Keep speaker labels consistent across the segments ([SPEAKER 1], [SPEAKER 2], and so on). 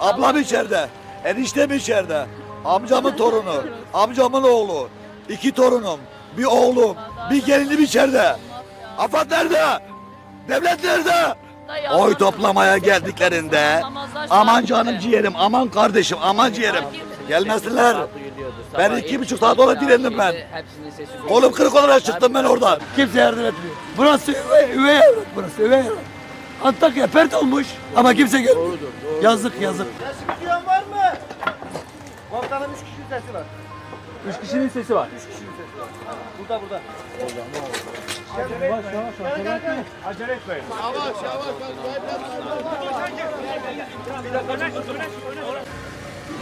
[SPEAKER 1] Ablam içeride. Eniştem içeride. Amcamın torunu. Amcamın oğlu. iki torunum. Bir oğlum. Bir gelinim içeride. Afat nerede? Devlet nerede? Oy toplamaya geldiklerinde aman canım ciğerim, aman kardeşim, aman ciğerim. Gelmesinler. Ben iki buçuk saat sonra direndim ben. Kolum kırık olarak çıktım ben oradan.
[SPEAKER 2] Kimse yardım etmiyor. Burası üvey, üvey evlat burası üvey. Antakya pert olmuş ama kimse görmüyor. Yazık yazık.
[SPEAKER 3] Ses duyan var mı? Komutanım 3 kişinin sesi var.
[SPEAKER 4] Üç kişinin sesi var.
[SPEAKER 3] 3 kişinin sesi var. Burada burada. Yavaş yavaş acele etmeyin. Acele etmeyin.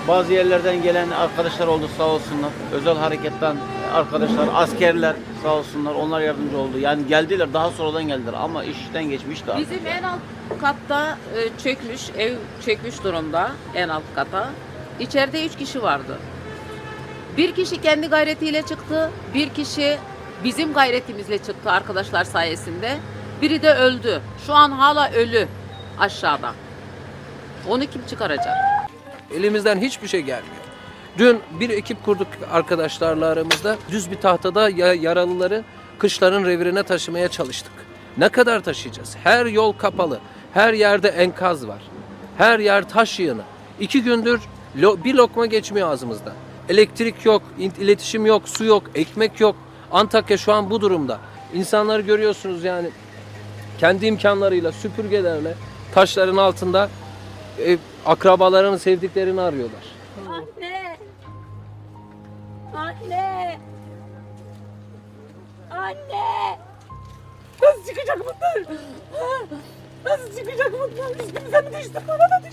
[SPEAKER 5] Bazı yerlerden gelen arkadaşlar oldu sağ olsunlar. Özel hareketten arkadaşlar, askerler sağ olsunlar. Onlar yardımcı oldu. Yani geldiler daha sonradan geldiler ama işten geçmişti artık.
[SPEAKER 6] Bizim en alt katta e, çökmüş, ev çökmüş durumda en alt kata. İçeride üç kişi vardı. Bir kişi kendi gayretiyle çıktı, bir kişi bizim gayretimizle çıktı arkadaşlar sayesinde. Biri de öldü. Şu an hala ölü aşağıda. Onu kim çıkaracak?
[SPEAKER 7] Elimizden hiçbir şey gelmiyor. Dün bir ekip kurduk arkadaşlarla aramızda. Düz bir tahtada ya- yaralıları kışların revirine taşımaya çalıştık. Ne kadar taşıyacağız? Her yol kapalı. Her yerde enkaz var. Her yer taş yığını. İki gündür lo- bir lokma geçmiyor ağzımızda. Elektrik yok, iletişim yok, su yok, ekmek yok. Antakya şu an bu durumda. İnsanları görüyorsunuz yani kendi imkanlarıyla, süpürgelerle taşların altında e, akrabalarını, sevdiklerini arıyorlar.
[SPEAKER 8] Anne! Anne! Anne!
[SPEAKER 2] Nasıl çıkacak bunlar? Nasıl çıkacak bunlar? Üstümüze mi düştü? Bana da düştü.